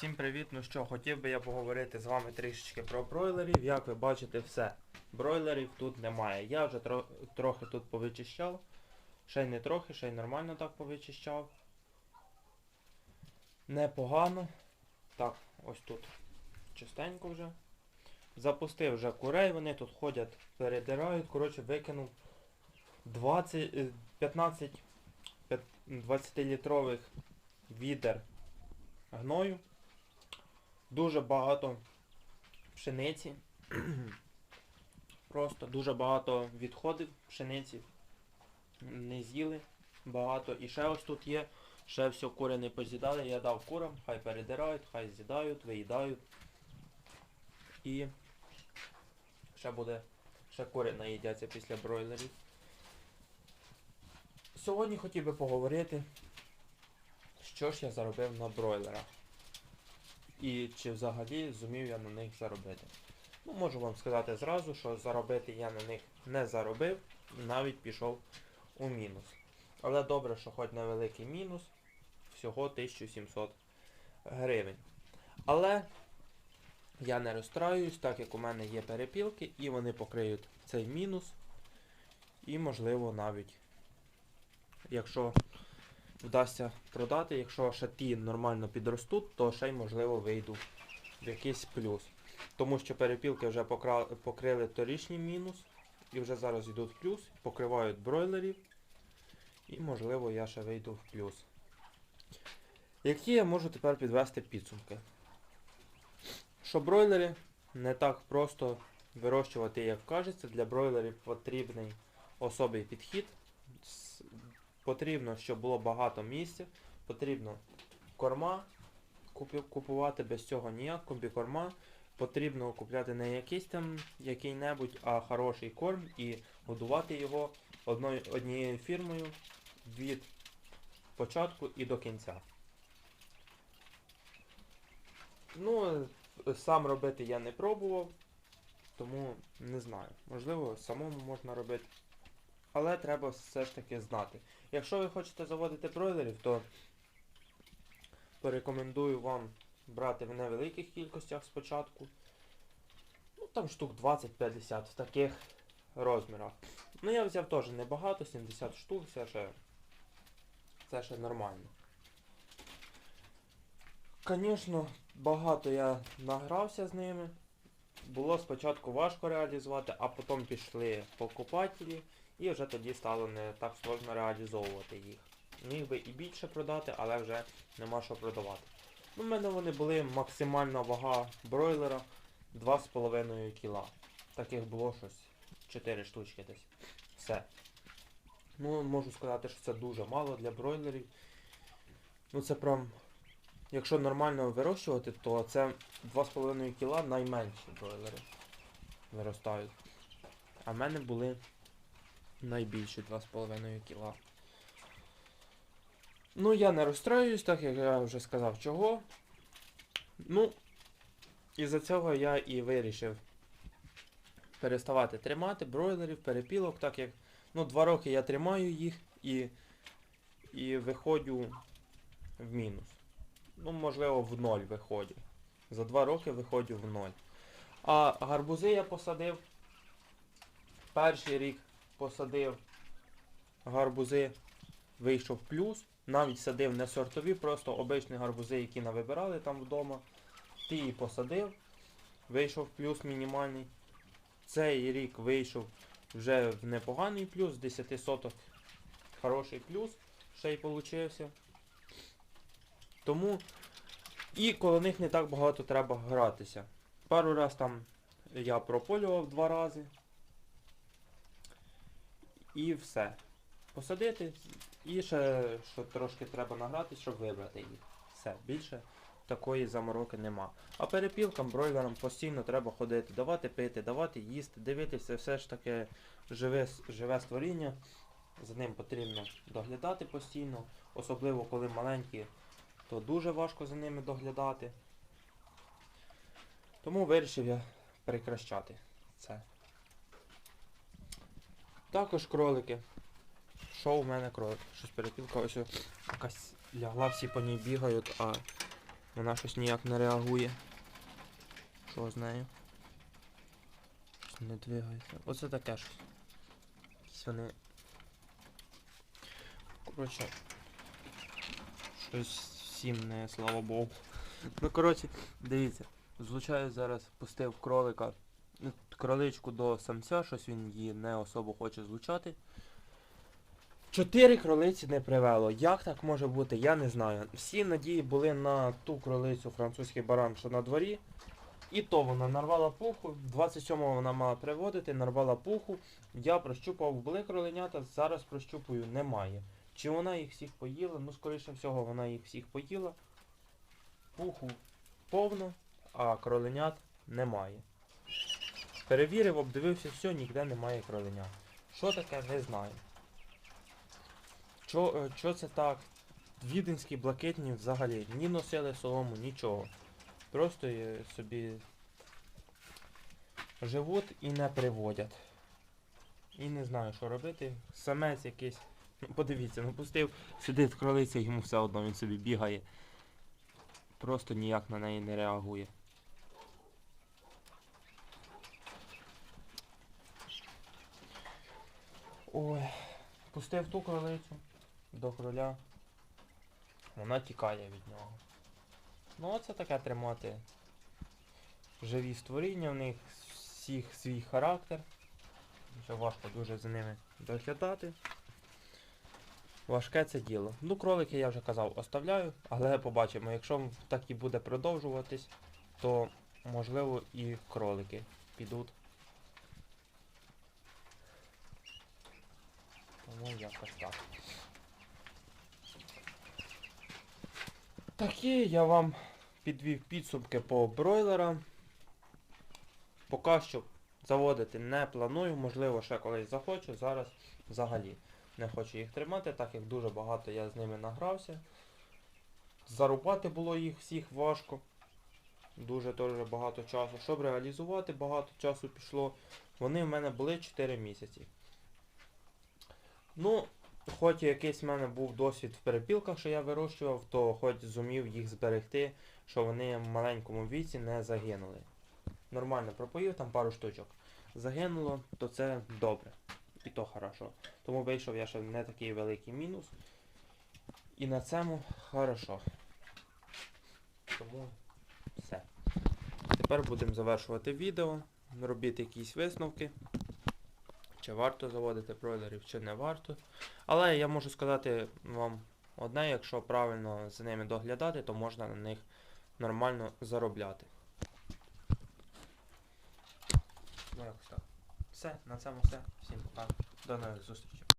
Всім привіт! Ну що, хотів би я поговорити з вами трішечки про бройлерів. Як ви бачите, все. Бройлерів тут немає. Я вже тро- трохи тут повичищав. Ще й не трохи, ще й нормально так повичищав. Непогано. Так, ось тут чистенько вже. Запустив вже курей, вони тут ходять, передирають. Коротше, викинув 20, е, 15 п'ят- 20-літрових відер гною. Дуже багато пшениці. Просто дуже багато відходів пшениці. Не з'їли багато. І ще ось тут є. Ще все кури не поз'їдали. Я дав курам, хай передирають, хай з'їдають, виїдають. І ще буде, ще кури наїдяться після бройлерів. Сьогодні хотів би поговорити, що ж я заробив на бройлерах. І чи взагалі зумів я на них заробити. Ну, можу вам сказати зразу, що заробити я на них не заробив, навіть пішов у мінус. Але добре, що хоч невеликий мінус, всього 1700 гривень. Але я не розстраюсь, так як у мене є перепілки, і вони покриють цей мінус. І можливо навіть, якщо вдасться продати, якщо ще ті нормально підростуть, то ще й можливо вийду в якийсь плюс. Тому що перепілки вже покрили торішній мінус і вже зараз йдуть в плюс, покривають бройлерів. І можливо я ще вийду в плюс. Які я можу тепер підвести підсумки? Що бройлери не так просто вирощувати, як кажеться. Для бройлерів потрібний особий підхід. Потрібно, щоб було багато місця. Потрібно корма купувати, без цього ніяк, комбікорма. Потрібно купляти не якийсь там який-небудь, а хороший корм і годувати його одною, однією фірмою від початку і до кінця. Ну, сам робити я не пробував, тому не знаю. Можливо, самому можна робити. Але треба все ж таки знати. Якщо ви хочете заводити бройлерів, то порекомендую вам брати в невеликих кількостях спочатку. Ну там штук 20-50 в таких розмірах. Ну я взяв теж небагато, 70 штук, це ще, це ще нормально. Звісно, багато я награвся з ними. Було спочатку важко реалізувати, а потім пішли покупателі, і вже тоді стало не так сложно реалізовувати їх. Міг би і більше продати, але вже нема що продавати. В мене вони були максимальна вага бройлера 2,5 кіла. Таких було щось 4 штучки десь. Все. Ну, можу сказати, що це дуже мало для бройлерів. Ну це прям. Якщо нормально вирощувати, то це 2,5 кіла найменші бройлери виростають. А в мене були найбільші 2,5 кіла. Ну, я не розстроююсь, так як я вже сказав чого. Ну, і за цього я і вирішив переставати тримати бройлерів, перепілок, так як ну, два роки я тримаю їх і, і виходжу в мінус. Ну, можливо, в ноль виходжу. За два роки виходжу в ноль. А гарбузи я посадив. Перший рік посадив гарбузи, вийшов плюс. Навіть садив не сортові, просто обичні гарбузи, які навибирали там вдома. Ті і посадив. Вийшов плюс мінімальний. Цей рік вийшов вже в непоганий плюс, 10 соток хороший плюс, ще й получився. Тому і коло них не так багато треба гратися. Пару раз там я прополював два рази. І все. Посадити. І ще що трошки треба награти, щоб вибрати їх. Все, більше такої замороки нема. А перепілкам, бройлерам постійно треба ходити, давати пити, давати їсти, дивитися, все ж таки живе, живе створіння. За ним потрібно доглядати постійно, особливо коли маленькі, то дуже важко за ними доглядати. Тому вирішив я прекращати це. Також кролики. Що у мене кролик? Щось перепілка ось якась лягла, всі по ній бігають, а Вона щось ніяк не реагує. Що з нею? Щось не двигається. Оце таке щось. Якісь вони. Коротше. Щось всім не, слава Богу. Ну коротше, дивіться. Звичайно, зараз пустив кролика. Ну, Кроличку до самця, щось він її не особо хоче злучати. Чотири кролиці не привело. Як так може бути, я не знаю. Всі надії були на ту кролицю французький баран, що на дворі. І то вона нарвала пуху. 27-го вона мала приводити, нарвала пуху. Я прощупав, були кроленята, зараз прощупую, немає. Чи вона їх всіх поїла? Ну, скоріше всього, вона їх всіх поїла. Пуху повно, а кроленят немає. Перевірив, обдивився, все, ніде немає кроленят. Що таке, не знаю. Чо, е, чо це так? Віденські блакитні взагалі ні носили солому, нічого. Просто е, собі живуть і не приводять. І не знаю, що робити. Самець якийсь. Ну, подивіться, ну пустив, сидить кролиця, йому все одно він собі бігає. Просто ніяк на неї не реагує. Ой, пустив ту кролицю до кроля. Вона тікає від нього. Ну оце таке тримати. Живі створіння, в них всіх свій характер. Вже важко дуже за ними доглядати. Важке це діло. Ну, кролики я вже казав, оставляю, але побачимо, якщо так і буде продовжуватись, то можливо і кролики підуть. Тому якось так. Такі я вам підвів підсумки по бройлерам. Поки що заводити не планую, можливо, ще колись захочу, зараз взагалі не хочу їх тримати, так як дуже багато я з ними награвся. Зарубати було їх всіх важко. Дуже теж багато часу. Щоб реалізувати, багато часу пішло. Вони в мене були 4 місяці. Ну, хоч якийсь в мене був досвід в перепілках, що я вирощував, то хоч зумів їх зберегти, що вони в маленькому віці не загинули. Нормально пропоїв, там пару штучок. Загинуло, то це добре. І то хорошо. Тому вийшов я ще не такий великий мінус. І на цьому хорошо. Тому все. Тепер будемо завершувати відео, робити якісь висновки. Чи варто заводити бройлерів, чи не варто. Але я можу сказати вам одне, якщо правильно за ними доглядати, то можна на них нормально заробляти. Ну якось так. Все, на цьому все. Всім пока. До нових зустрічей.